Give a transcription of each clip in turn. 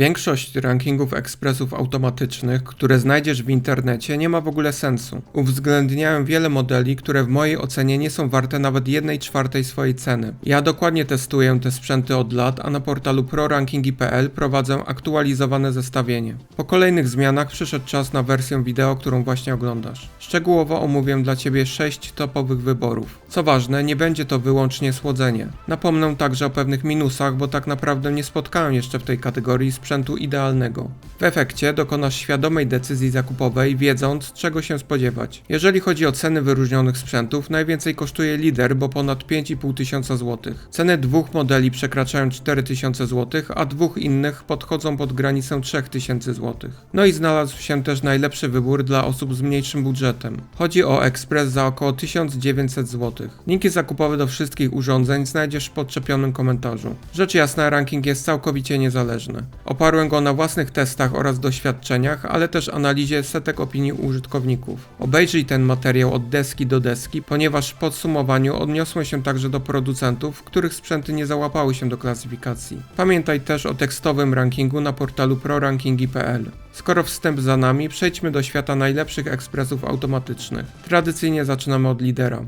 Większość rankingów ekspresów automatycznych, które znajdziesz w internecie, nie ma w ogóle sensu. Uwzględniają wiele modeli, które w mojej ocenie nie są warte nawet 1 czwartej swojej ceny. Ja dokładnie testuję te sprzęty od lat, a na portalu prorankingi.pl prowadzę aktualizowane zestawienie. Po kolejnych zmianach przyszedł czas na wersję wideo, którą właśnie oglądasz. Szczegółowo omówię dla Ciebie 6 topowych wyborów. Co ważne, nie będzie to wyłącznie słodzenie. Napomnę także o pewnych minusach, bo tak naprawdę nie spotkałem jeszcze w tej kategorii sprzętu idealnego. W efekcie dokonasz świadomej decyzji zakupowej, wiedząc czego się spodziewać. Jeżeli chodzi o ceny wyróżnionych sprzętów, najwięcej kosztuje lider, bo ponad 5,5 tysiąca złotych. Ceny dwóch modeli przekraczają 4000 złotych, a dwóch innych podchodzą pod granicę 3000 złotych. No i znalazł się też najlepszy wybór dla osób z mniejszym budżetem. Chodzi o Express za około 1900 złotych. Linki zakupowe do wszystkich urządzeń znajdziesz w podczepionym komentarzu. Rzecz jasna, ranking jest całkowicie niezależny. Oparłem go na własnych testach oraz doświadczeniach, ale też analizie setek opinii użytkowników. Obejrzyj ten materiał od deski do deski, ponieważ w podsumowaniu odniosłem się także do producentów, których sprzęty nie załapały się do klasyfikacji. Pamiętaj też o tekstowym rankingu na portalu prorankingi.pl. Skoro wstęp za nami, przejdźmy do świata najlepszych ekspresów automatycznych. Tradycyjnie zaczynamy od lidera.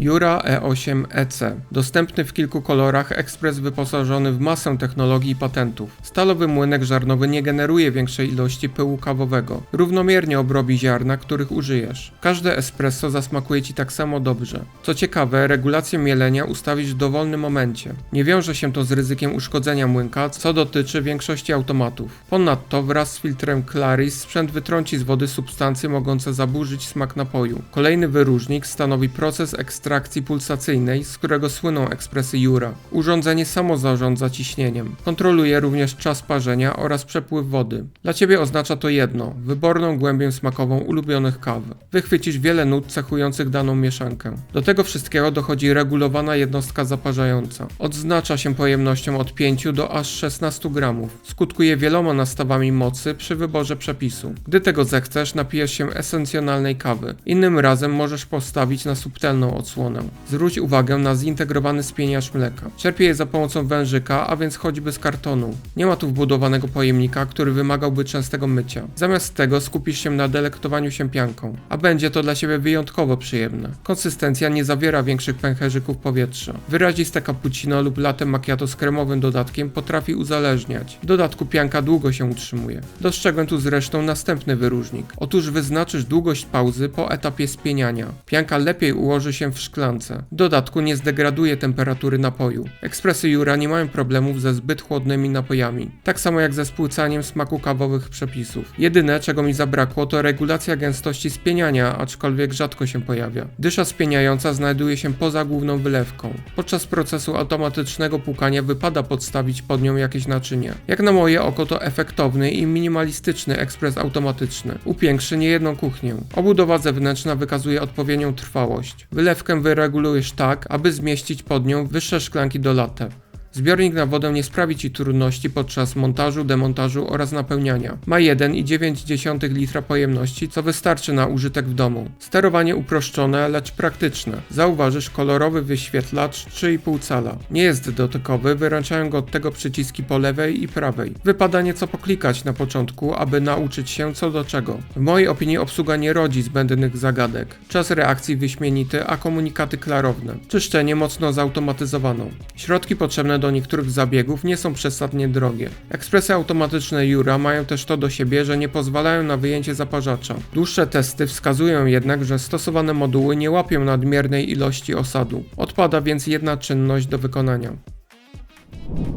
Jura E8 EC. Dostępny w kilku kolorach, ekspres wyposażony w masę technologii i patentów. Stalowy młynek żarnowy nie generuje większej ilości pyłu kawowego. Równomiernie obrobi ziarna, których użyjesz. Każde espresso zasmakuje Ci tak samo dobrze. Co ciekawe, regulację mielenia ustawisz w dowolnym momencie. Nie wiąże się to z ryzykiem uszkodzenia młynka, co dotyczy większości automatów. Ponadto wraz z filtrem Claris sprzęt wytrąci z wody substancje mogące zaburzyć smak napoju. Kolejny wyróżnik stanowi proces ekstrakcji pulsacyjnej, z którego słyną ekspresy Jura. Urządzenie samo zarządza ciśnieniem. Kontroluje również czas parzenia oraz przepływ wody. Dla Ciebie oznacza to jedno, wyborną głębię smakową ulubionych kaw. Wychwycisz wiele nut cechujących daną mieszankę. Do tego wszystkiego dochodzi regulowana jednostka zaparzająca. Odznacza się pojemnością od 5 do aż 16 gramów. Skutkuje wieloma nastawami mocy przy wyborze przepisu. Gdy tego zechcesz, napijesz się esencjonalnej kawy. Innym razem możesz postawić na subtelną odsłonę. Zwróć uwagę na zintegrowany spieniacz mleka. Czerpie je za pomocą wężyka, a więc choćby z kartonu. Nie ma tu wbudowanego pojemnika, który wymagałby częstego mycia. Zamiast tego skupisz się na delektowaniu się pianką, a będzie to dla Ciebie wyjątkowo przyjemne. Konsystencja nie zawiera większych pęcherzyków powietrza. Wyraziste cappuccino lub latte macchiato z kremowym dodatkiem potrafi uzależniać. W dodatku pianka długo się utrzymuje. Dostrzegłem tu zresztą następny wyróżnik. Otóż wyznaczysz długość pauzy po etapie spieniania. Pianka lepiej ułoży się w szklance. W dodatku nie zdegraduje temperatury napoju. Ekspresy Jura nie mają problemów ze zbyt chłodnymi napojami. Tak samo jak ze spłycaniem smaku kawowych przepisów. Jedyne, czego mi zabrakło, to regulacja gęstości spieniania, aczkolwiek rzadko się pojawia. Dysza spieniająca znajduje się poza główną wylewką. Podczas procesu automatycznego płukania wypada podstawić pod nią jakieś naczynie. Jak na moje oko to efektowny i minimalistyczny ekspres automatyczny. Upiększy niejedną kuchnię. Obudowa zewnętrzna wykazuje odpowiednią trwałość. Wylewkę wyregulujesz tak, aby zmieścić pod nią wyższe szklanki do latte. Zbiornik na wodę nie sprawi Ci trudności podczas montażu, demontażu oraz napełniania. Ma 1,9 litra pojemności, co wystarczy na użytek w domu. Sterowanie uproszczone, lecz praktyczne. Zauważysz kolorowy wyświetlacz 3,5 cala. Nie jest dotykowy, wyręczają go od tego przyciski po lewej i prawej. Wypada nieco poklikać na początku, aby nauczyć się co do czego. W mojej opinii obsługa nie rodzi zbędnych zagadek. Czas reakcji wyśmienity, a komunikaty klarowne. Czyszczenie mocno zautomatyzowane. Środki potrzebne do niektórych zabiegów nie są przesadnie drogie. Ekspresy automatyczne Jura mają też to do siebie, że nie pozwalają na wyjęcie zaparzacza. Dłuższe testy wskazują jednak, że stosowane moduły nie łapią nadmiernej ilości osadu. Odpada więc jedna czynność do wykonania.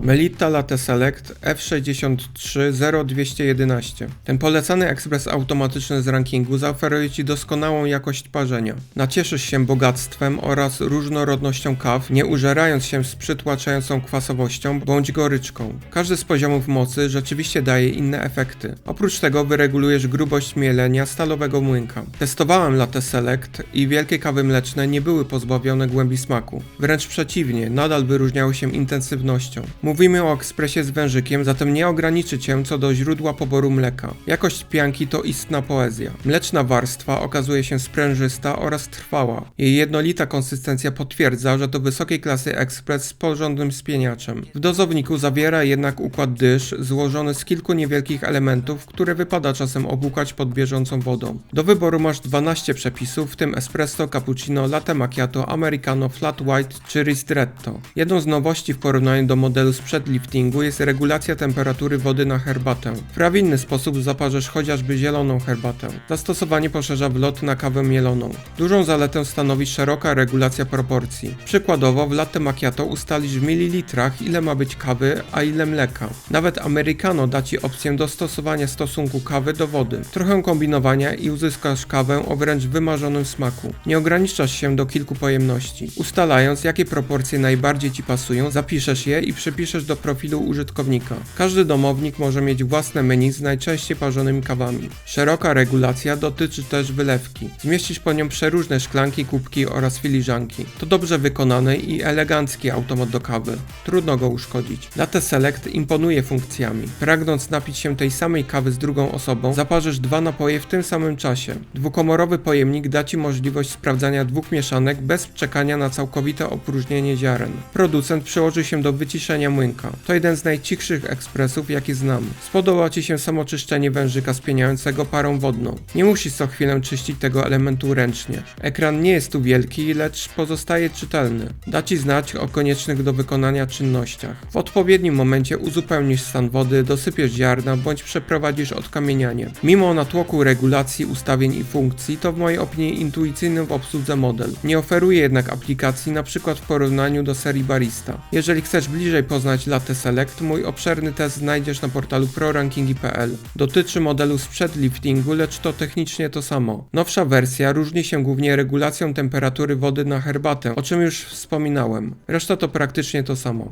Melita Latte Select F630211. Ten polecany ekspres automatyczny z rankingu zaoferuje Ci doskonałą jakość parzenia. Nacieszysz się bogactwem oraz różnorodnością kaw, nie użerając się z przytłaczającą kwasowością bądź goryczką. Każdy z poziomów mocy rzeczywiście daje inne efekty. Oprócz tego wyregulujesz grubość mielenia stalowego młynka. Testowałem Latte Select i wielkie kawy mleczne nie były pozbawione głębi smaku. Wręcz przeciwnie, nadal wyróżniały się intensywnością. Mówimy o ekspresie z wężykiem, zatem nie ograniczy cię co do źródła poboru mleka. Jakość pianki to istna poezja. Mleczna warstwa okazuje się sprężysta oraz trwała. Jej jednolita konsystencja potwierdza, że to wysokiej klasy ekspres z porządnym spieniaczem. W dozowniku zawiera jednak układ dysz złożony z kilku niewielkich elementów, które wypada czasem obłukać pod bieżącą wodą. Do wyboru masz 12 przepisów, w tym espresso, cappuccino, latte macchiato, americano, flat white czy ristretto. Jedną z nowości w porównaniu do modelu sprzed liftingu jest regulacja temperatury wody na herbatę. W prawidłny sposób zaparzysz chociażby zieloną herbatę. Zastosowanie poszerza wlot na kawę mieloną. Dużą zaletę stanowi szeroka regulacja proporcji. Przykładowo w latte macchiato ustalisz w mililitrach ile ma być kawy, a ile mleka. Nawet americano da Ci opcję dostosowania stosunku kawy do wody. Trochę kombinowania i uzyskasz kawę o wręcz wymarzonym smaku. Nie ograniczasz się do kilku pojemności. Ustalając jakie proporcje najbardziej Ci pasują, zapiszesz je i przypiszesz do profilu użytkownika. Każdy domownik może mieć własne menu z najczęściej parzonymi kawami. Szeroka regulacja dotyczy też wylewki. Zmieścisz po nią przeróżne szklanki, kubki oraz filiżanki. To dobrze wykonany i elegancki automat do kawy. Trudno go uszkodzić. Latte Select imponuje funkcjami. Pragnąc napić się tej samej kawy z drugą osobą, zaparzysz dwa napoje w tym samym czasie. Dwukomorowy pojemnik da Ci możliwość sprawdzania dwóch mieszanek bez czekania na całkowite opróżnienie ziaren. Producent przyłoży się do wyciszenia młynka. To jeden z najcichszych ekspresów, jaki znam. Spodoba Ci się samo czyszczenie wężyka spieniającego parą wodną. Nie musisz co chwilę czyścić tego elementu ręcznie. Ekran nie jest tu wielki, lecz pozostaje czytelny. Da Ci znać o koniecznych do wykonania czynnościach. W odpowiednim momencie uzupełnisz stan wody, dosypiesz ziarna bądź przeprowadzisz odkamienianie. Mimo natłoku regulacji, ustawień i funkcji, to w mojej opinii intuicyjny w obsłudze model. Nie oferuje jednak aplikacji np. w porównaniu do serii Barista. Jeżeli chcesz bliżej poznać Latte Select, mój obszerny test znajdziesz na portalu prorankingi.pl. Dotyczy modelu sprzed liftingu, lecz to technicznie to samo. Nowsza wersja różni się głównie regulacją temperatury wody na herbatę, o czym już wspominałem. Reszta to praktycznie to samo.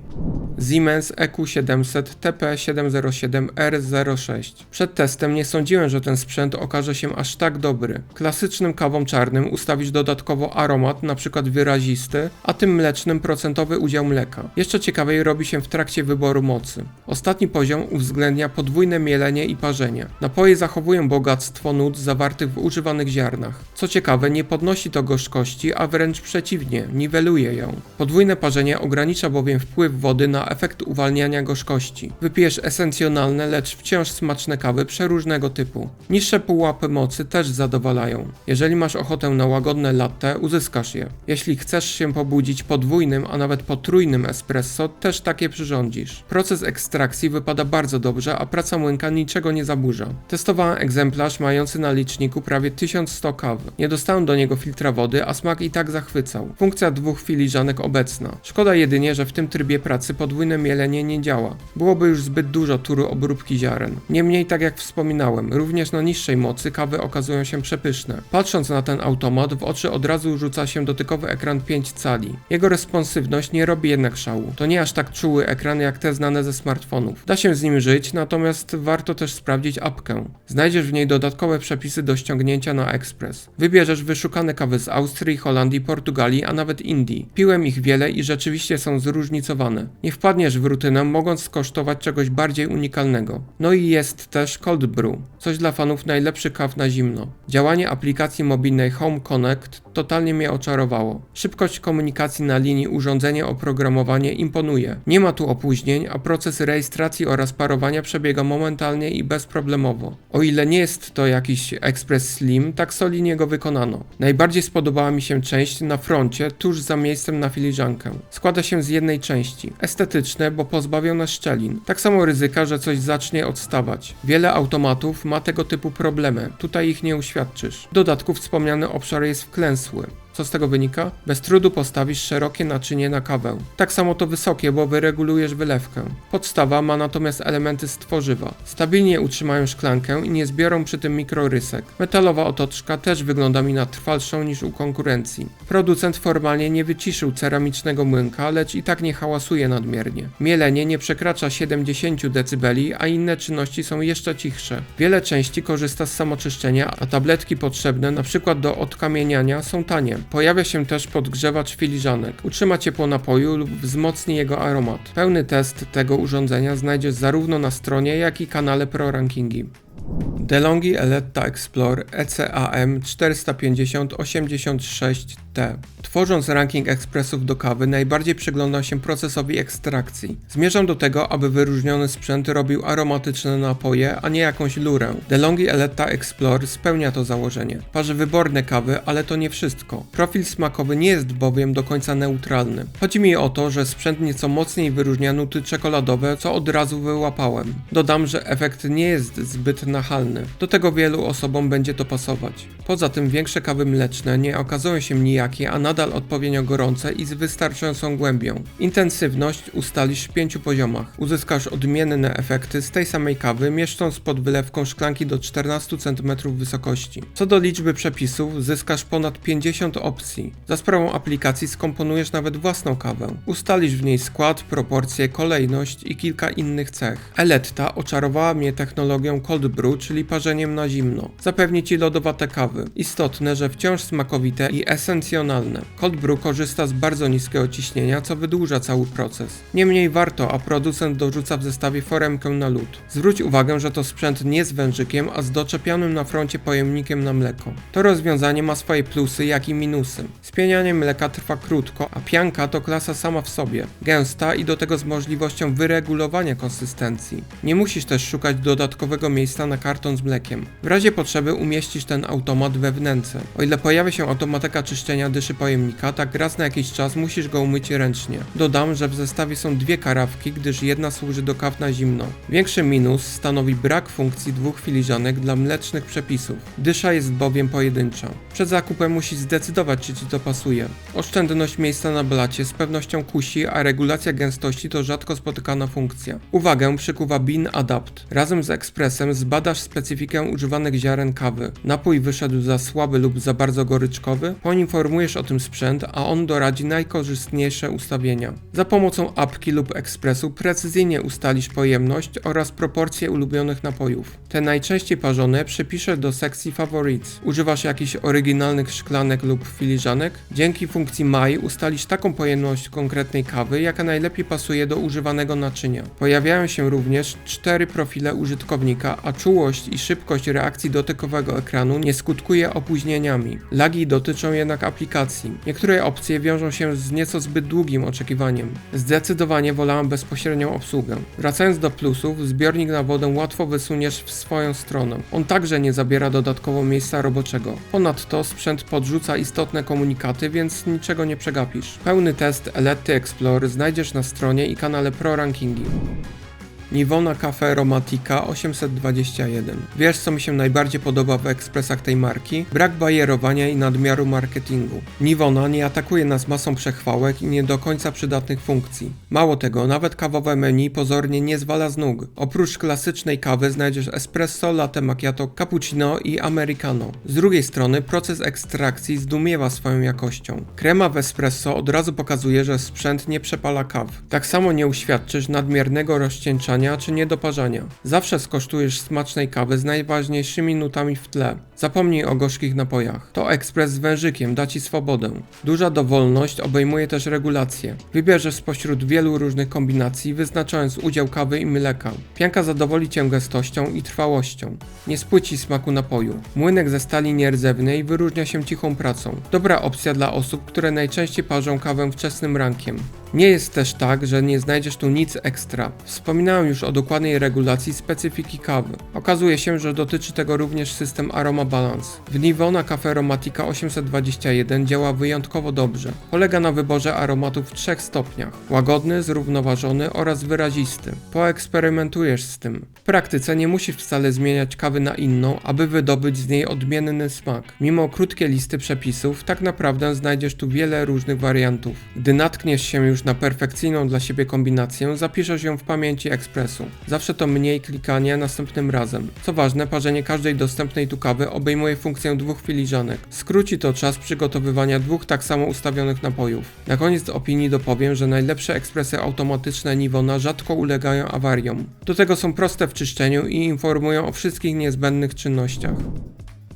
Siemens E EQ700 TP707R06. Przed testem nie sądziłem, że ten sprzęt okaże się aż tak dobry. Klasycznym kawą czarnym ustawisz dodatkowo aromat, np. wyrazisty, a tym mlecznym procentowy udział mleka. Jeszcze ciekawiej robi się w trakcie wyboru mocy. Ostatni poziom uwzględnia podwójne mielenie i parzenie. Napoje zachowują bogactwo nut zawartych w używanych ziarnach. Co ciekawe, nie podnosi to gorzkości, a wręcz przeciwnie, niweluje ją. Podwójne parzenie ogranicza bowiem wpływ wody na efekt uwalniania gorzkości. Wypijesz esencjonalne, lecz wciąż smaczne kawy przeróżnego typu. Niższe pułapy mocy też zadowalają. Jeżeli masz ochotę na łagodne latte, uzyskasz je. Jeśli chcesz się pobudzić podwójnym, a nawet potrójnym espresso, też takie przyrządzisz. Proces ekstrakcji wypada bardzo dobrze, a praca młynka niczego nie zaburza. Testowałem egzemplarz mający na liczniku prawie 1100 kaw. Nie dostałem do niego filtra wody, a smak i tak zachwycał. Funkcja dwóch filiżanek obecna. Szkoda jedynie, że w tym trybie pracy podwójne mielenie nie działa. Byłoby już zbyt dużo turu obróbki ziaren. Niemniej, tak jak wspominałem, również na niższej mocy kawy okazują się przepyszne. Patrząc na ten automat, w oczy od razu rzuca się dotykowy ekran 5 cali. Jego responsywność nie robi jednak szału. To nie aż tak czuły ekran jak te znane ze smartfonów. Da się z nim żyć, natomiast warto też sprawdzić apkę. Znajdziesz w niej dodatkowe przepisy do ściągnięcia na ekspres. Wybierzesz wyszukane kawy z Austrii, Holandii, Portugalii, a nawet Indii. Piłem ich wiele i rzeczywiście są zróżnicowane. Nie wpadniesz w rutynę, mogąc skosztować czegoś bardziej unikalnego. No i jest też Cold Brew, coś dla fanów najlepszych kaw na zimno. Działanie aplikacji mobilnej Home Connect totalnie mnie oczarowało. Szybkość komunikacji na linii urządzenie oprogramowanie imponuje. Nie ma tu opóźnień, a proces rejestracji oraz parowania przebiega momentalnie i bezproblemowo. O ile nie jest to jakiś Express Slim, tak solidnie go wykonano. Najbardziej spodobała mi się część na froncie, tuż za miejscem na filiżankę. Składa się z jednej części. Estetyczne, bo pozbawione szczelin. Tak samo ryzyka, że coś zacznie odstawać. Wiele automatów ma tego typu problemy. Tutaj ich nie uświadczysz. W dodatku wspomniany obszar jest wklęsły. Co z tego wynika? Bez trudu postawisz szerokie naczynie na kawę. Tak samo to wysokie, bo wyregulujesz wylewkę. Podstawa ma natomiast elementy z tworzywa. Stabilnie utrzymają szklankę i nie zbiorą przy tym mikrorysek. Metalowa otoczka też wygląda mi na trwalszą niż u konkurencji. Producent formalnie nie wyciszył ceramicznego młynka, lecz i tak nie hałasuje nadmiernie. Mielenie nie przekracza 70 dB, a inne czynności są jeszcze cichsze. Wiele części korzysta z samoczyszczenia, a tabletki potrzebne np. do odkamieniania są tanie. Pojawia się też podgrzewacz filiżanek. Utrzyma ciepło napoju lub wzmocni jego aromat. Pełny test tego urządzenia znajdziesz zarówno na stronie, jak i kanale Pro Rankingi. DeLonghi Eletta Explore ECAM 450-86T. Tworząc ranking ekspresów do kawy, najbardziej przyglądam się procesowi ekstrakcji. Zmierzam do tego, aby wyróżniony sprzęt robił aromatyczne napoje, a nie jakąś lurę. DeLonghi Eletta Explore spełnia to założenie. Parzy wyborne kawy, ale to nie wszystko. Profil smakowy nie jest bowiem do końca neutralny. Chodzi mi o to, że sprzęt nieco mocniej wyróżnia nuty czekoladowe, co od razu wyłapałem. Dodam, że efekt nie jest zbyt Do tego wielu osobom będzie to pasować. Poza tym większe kawy mleczne nie okazują się nijakie, a nadal odpowiednio gorące i z wystarczającą głębią. Intensywność ustalisz w pięciu poziomach. Uzyskasz odmienne efekty z tej samej kawy, mieszcząc pod wylewką szklanki do 14 cm wysokości. Co do liczby przepisów, zyskasz ponad 50 opcji. Za sprawą aplikacji skomponujesz nawet własną kawę. Ustalisz w niej skład, proporcje, kolejność i kilka innych cech. Eletta oczarowała mnie technologią cold brew, czyli parzeniem na zimno. Zapewni ci lodowate kawy. Istotne, że wciąż smakowite i esencjonalne. Cold brew korzysta z bardzo niskiego ciśnienia, co wydłuża cały proces. Niemniej warto, a producent dorzuca w zestawie foremkę na lód. Zwróć uwagę, że to sprzęt nie z wężykiem, a z doczepianym na froncie pojemnikiem na mleko. To rozwiązanie ma swoje plusy, jak i minusy. Spienianie mleka trwa krótko, a pianka to klasa sama w sobie. Gęsta i do tego z możliwością wyregulowania konsystencji. Nie musisz też szukać dodatkowego miejsca na karton z mlekiem. W razie potrzeby umieścisz ten automat we wnęce. O ile pojawia się automatyka czyszczenia dyszy pojemnika, tak raz na jakiś czas musisz go umyć ręcznie. Dodam, że w zestawie są dwie karawki, gdyż jedna służy do kaw na zimno. Większy minus stanowi brak funkcji dwóch filiżanek dla mlecznych przepisów. Dysza jest bowiem pojedyncza. Przed zakupem musisz zdecydować, czy ci to pasuje. Oszczędność miejsca na blacie z pewnością kusi, a regulacja gęstości to rzadko spotykana funkcja. Uwagę przykuwa Bean Adapt. Razem z ekspresem zbadasz specyfikę używanych ziaren kawy. Napój wyszedł za słaby lub za bardzo goryczkowy? Poinformujesz o tym sprzęt, a on doradzi najkorzystniejsze ustawienia. Za pomocą apki lub ekspresu precyzyjnie ustalisz pojemność oraz proporcje ulubionych napojów. Te najczęściej parzone przypiszę do sekcji Favorites. Używasz jakichś oryginalnych szklanek lub filiżanek? Dzięki funkcji My ustalisz taką pojemność konkretnej kawy, jaka najlepiej pasuje do używanego naczynia. Pojawiają się również cztery profile użytkownika, a czułość i szybkość reakcji dotykowego ekranu nie skutkuje opóźnieniami. Lagi dotyczą jednak aplikacji. Niektóre opcje wiążą się z nieco zbyt długim oczekiwaniem. Zdecydowanie wolałem bezpośrednią obsługę. Wracając do plusów, zbiornik na wodę łatwo wysuniesz w swoją stronę. On także nie zabiera dodatkowo miejsca roboczego. Ponadto sprzęt podrzuca istotne komunikaty, więc niczego nie przegapisz. Pełny test Eletty Explorer znajdziesz na stronie i kanale Pro Rankingi. Nivona Cafe Aromatica 821. Wiesz co mi się najbardziej podoba w ekspresach tej marki? Brak bajerowania i nadmiaru marketingu. Nivona nie atakuje nas masą przechwałek i nie do końca przydatnych funkcji. Mało tego, nawet kawowe menu pozornie nie zwala z nóg. Oprócz klasycznej kawy znajdziesz espresso, latte macchiato, cappuccino i americano. Z drugiej strony proces ekstrakcji zdumiewa swoją jakością. Krema w espresso od razu pokazuje, że sprzęt nie przepala kaw. Tak samo nie uświadczysz nadmiernego rozcieńczania czy niedoparzania. Zawsze skosztujesz smacznej kawy z najważniejszymi nutami w tle. Zapomnij o gorzkich napojach. To ekspres z wężykiem da Ci swobodę. Duża dowolność obejmuje też regulacje. Wybierzesz spośród wielu różnych kombinacji, wyznaczając udział kawy i mleka. Pianka zadowoli Cię gęstością i trwałością. Nie spłyci smaku napoju. Młynek ze stali nierdzewnej wyróżnia się cichą pracą. Dobra opcja dla osób, które najczęściej parzą kawę wczesnym rankiem. Nie jest też tak, że nie znajdziesz tu nic ekstra. Wspominałem już o dokładnej regulacji specyfiki kawy. Okazuje się, że dotyczy tego również system Aroma Balance. W Nivona Cafe Aromatica 821 działa wyjątkowo dobrze. Polega na wyborze aromatów w trzech stopniach. Łagodny, zrównoważony oraz wyrazisty. Poeksperymentujesz z tym. W praktyce nie musisz wcale zmieniać kawy na inną, aby wydobyć z niej odmienny smak. Mimo krótkiej listy przepisów, tak naprawdę znajdziesz tu wiele różnych wariantów. Gdy natkniesz się już na perfekcyjną dla siebie kombinację, zapiszesz ją w pamięci ekspresu. Zawsze to mniej klikania następnym razem. Co ważne, parzenie każdej dostępnej tu kawy obejmuje funkcję dwóch filiżanek. Skróci to czas przygotowywania dwóch tak samo ustawionych napojów. Na koniec opinii dopowiem, że najlepsze ekspresy automatyczne Nivona rzadko ulegają awariom. Do tego są proste w czyszczeniu i informują o wszystkich niezbędnych czynnościach.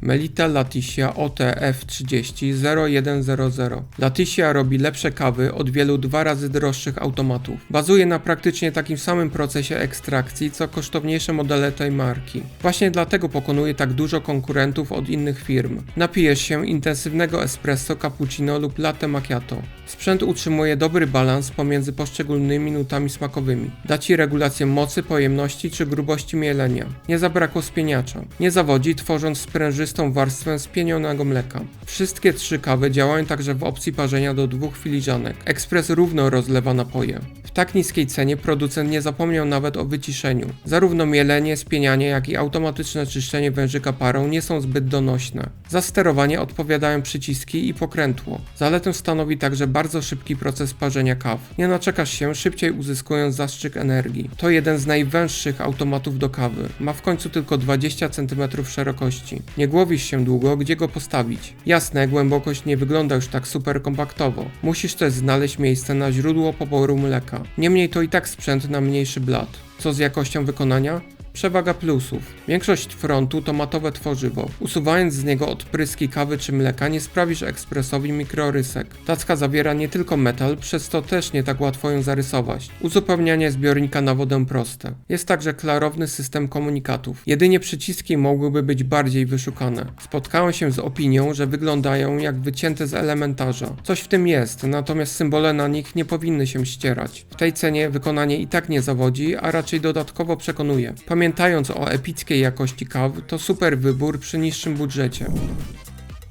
Melita Laticia OTF30-0100. Laticia robi lepsze kawy od wielu dwa razy droższych automatów. Bazuje na praktycznie takim samym procesie ekstrakcji, co kosztowniejsze modele tej marki. Właśnie dlatego pokonuje tak dużo konkurentów od innych firm. Napijesz się intensywnego espresso, cappuccino lub latte macchiato. Sprzęt utrzymuje dobry balans pomiędzy poszczególnymi nutami smakowymi. Da Ci regulację mocy, pojemności czy grubości mielenia. Nie zabrakło spieniacza. Nie zawodzi, tworząc sprężystą warstwę spienionego mleka. Wszystkie trzy kawy działają także w opcji parzenia do dwóch filiżanek. Ekspres równo rozlewa napoje. Tak niskiej cenie producent nie zapomniał nawet o wyciszeniu. Zarówno mielenie, spienianie, jak i automatyczne czyszczenie wężyka parą nie są zbyt donośne. Za sterowanie odpowiadają przyciski i pokrętło. Zaletą stanowi także bardzo szybki proces parzenia kaw. Nie naczekasz się, szybciej uzyskując zastrzyk energii. To jeden z najwęższych automatów do kawy. Ma w końcu tylko 20 cm szerokości. Nie głowisz się długo, gdzie go postawić. Jasne, głębokość nie wygląda już tak super kompaktowo. Musisz też znaleźć miejsce na źródło poboru mleka. Niemniej to i tak sprzęt na mniejszy blat. Co z jakością wykonania? Przewaga plusów. Większość frontu to matowe tworzywo. Usuwając z niego odpryski kawy czy mleka nie sprawisz ekspresowi mikrorysek. Tacka zawiera nie tylko metal, przez to też nie tak łatwo ją zarysować. Uzupełnianie zbiornika na wodę proste. Jest także klarowny system komunikatów. Jedynie przyciski mogłyby być bardziej wyszukane. Spotkałem się z opinią, że wyglądają jak wycięte z elementarza. Coś w tym jest, natomiast symbole na nich nie powinny się ścierać. W tej cenie wykonanie i tak nie zawodzi, a raczej dodatkowo przekonuje. Pamiętając o epickiej jakości kaw, to super wybór przy niższym budżecie.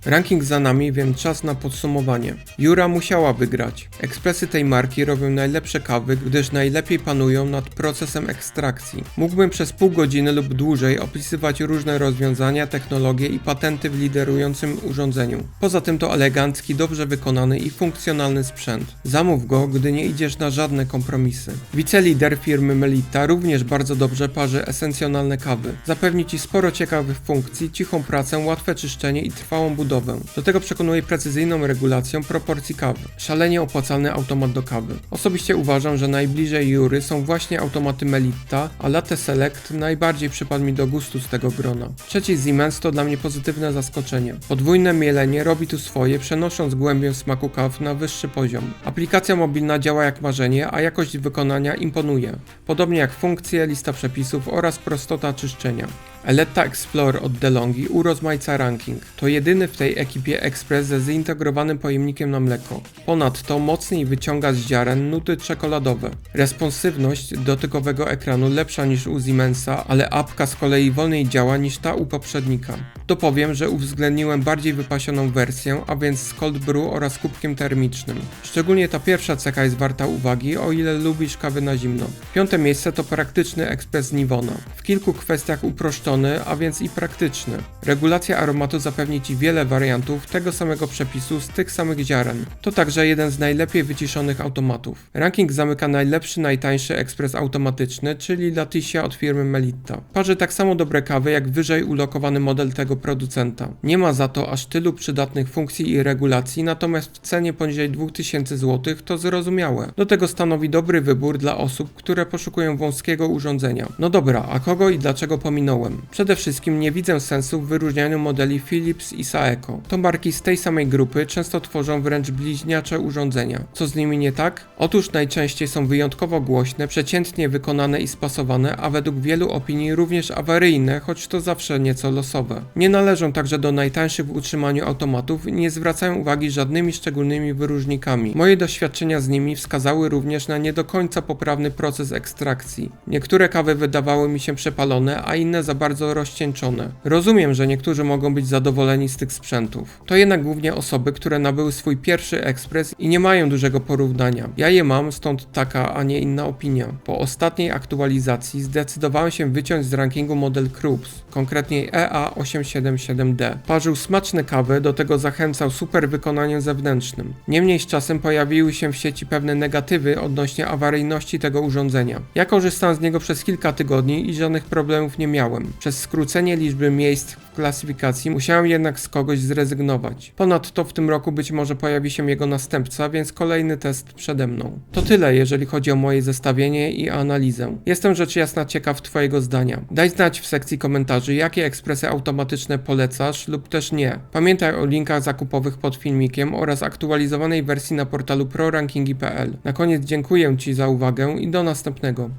Ranking za nami, więc czas na podsumowanie. Jura musiała wygrać. Ekspresy tej marki robią najlepsze kawy, gdyż najlepiej panują nad procesem ekstrakcji. Mógłbym przez pół godziny lub dłużej opisywać różne rozwiązania, technologie i patenty w liderującym urządzeniu. Poza tym to elegancki, dobrze wykonany i funkcjonalny sprzęt. Zamów go, gdy nie idziesz na żadne kompromisy. Wicelider firmy Melita również bardzo dobrze parzy esencjonalne kawy. Zapewni Ci sporo ciekawych funkcji, cichą pracę, łatwe czyszczenie i trwałą budowę. Do tego przekonuje precyzyjną regulacją proporcji kawy. Szalenie opłacalny automat do kawy. Osobiście uważam, że najbliżej Jury są właśnie automaty Melitta, a Latte Select najbardziej przypadł mi do gustu z tego grona. Trzeci Siemens to dla mnie pozytywne zaskoczenie. Podwójne mielenie robi tu swoje, przenosząc głębię smaku kaw na wyższy poziom. Aplikacja mobilna działa jak marzenie, a jakość wykonania imponuje. Podobnie jak funkcje, lista przepisów oraz prostota czyszczenia. Eletta Explorer od DeLonghi urozmaica ranking. To jedyny w tej ekipie ekspres ze zintegrowanym pojemnikiem na mleko. Ponadto mocniej wyciąga z ziaren nuty czekoladowe. Responsywność dotykowego ekranu lepsza niż u Siemensa, ale apka z kolei wolniej działa niż ta u poprzednika. Dopowiem, że uwzględniłem bardziej wypasioną wersję, a więc z cold brew oraz kubkiem termicznym. Szczególnie ta pierwsza cecha jest warta uwagi, o ile lubisz kawy na zimno. Piąte miejsce to praktyczny ekspres Nivona. W kilku kwestiach uproszczony, a więc i praktyczny. Regulacja aromatu zapewni Ci wiele wariantów tego samego przepisu z tych samych ziaren. To także jeden z najlepiej wyciszonych automatów. Ranking zamyka najlepszy, najtańszy ekspres automatyczny, czyli Laticia od firmy Melitta. Parzy tak samo dobre kawy jak wyżej ulokowany model tego producenta. Nie ma za to aż tylu przydatnych funkcji i regulacji, natomiast w cenie poniżej 2000 zł to zrozumiałe. Do tego stanowi dobry wybór dla osób, które poszukują wąskiego urządzenia. No dobra, a kogo i dlaczego pominąłem? Przede wszystkim nie widzę sensu w wyróżnianiu modeli Philips i Saeco. To marki z tej samej grupy często tworzą wręcz bliźniacze urządzenia. Co z nimi nie tak? Otóż najczęściej są wyjątkowo głośne, przeciętnie wykonane i spasowane, a według wielu opinii również awaryjne, choć to zawsze nieco losowe. Nie należą także do najtańszych w utrzymaniu automatów i nie zwracają uwagi żadnymi szczególnymi wyróżnikami. Moje doświadczenia z nimi wskazały również na nie do końca poprawny proces ekstrakcji. Niektóre kawy wydawały mi się przepalone, a inne za bardzo rozcieńczone. Rozumiem, że niektórzy mogą być zadowoleni z tych sprzętów. To jednak głównie osoby, które nabyły swój pierwszy ekspres i nie mają dużego porównania. Ja je mam, stąd taka, a nie inna opinia. Po ostatniej aktualizacji zdecydowałem się wyciąć z rankingu model Krups, konkretnie E EA877D. Parzył smaczne kawy, do tego zachęcał super wykonaniem zewnętrznym. Niemniej z czasem pojawiły się w sieci pewne negatywy odnośnie awaryjności tego urządzenia. Ja korzystałem z niego przez kilka tygodni i żadnych problemów nie miałem. Przez skrócenie liczby miejsc w klasyfikacji musiałem jednak z kogoś zrezygnować. Ponadto w tym roku być może pojawi się jego następca, więc kolejny test przede mną. To tyle, jeżeli chodzi o moje zestawienie i analizę. Jestem rzecz jasna ciekaw Twojego zdania. Daj znać w sekcji komentarzy, jakie ekspresy automatyczne polecasz lub też nie. Pamiętaj o linkach zakupowych pod filmikiem oraz aktualizowanej wersji na portalu prorankingi.pl. Na koniec dziękuję Ci za uwagę i do następnego.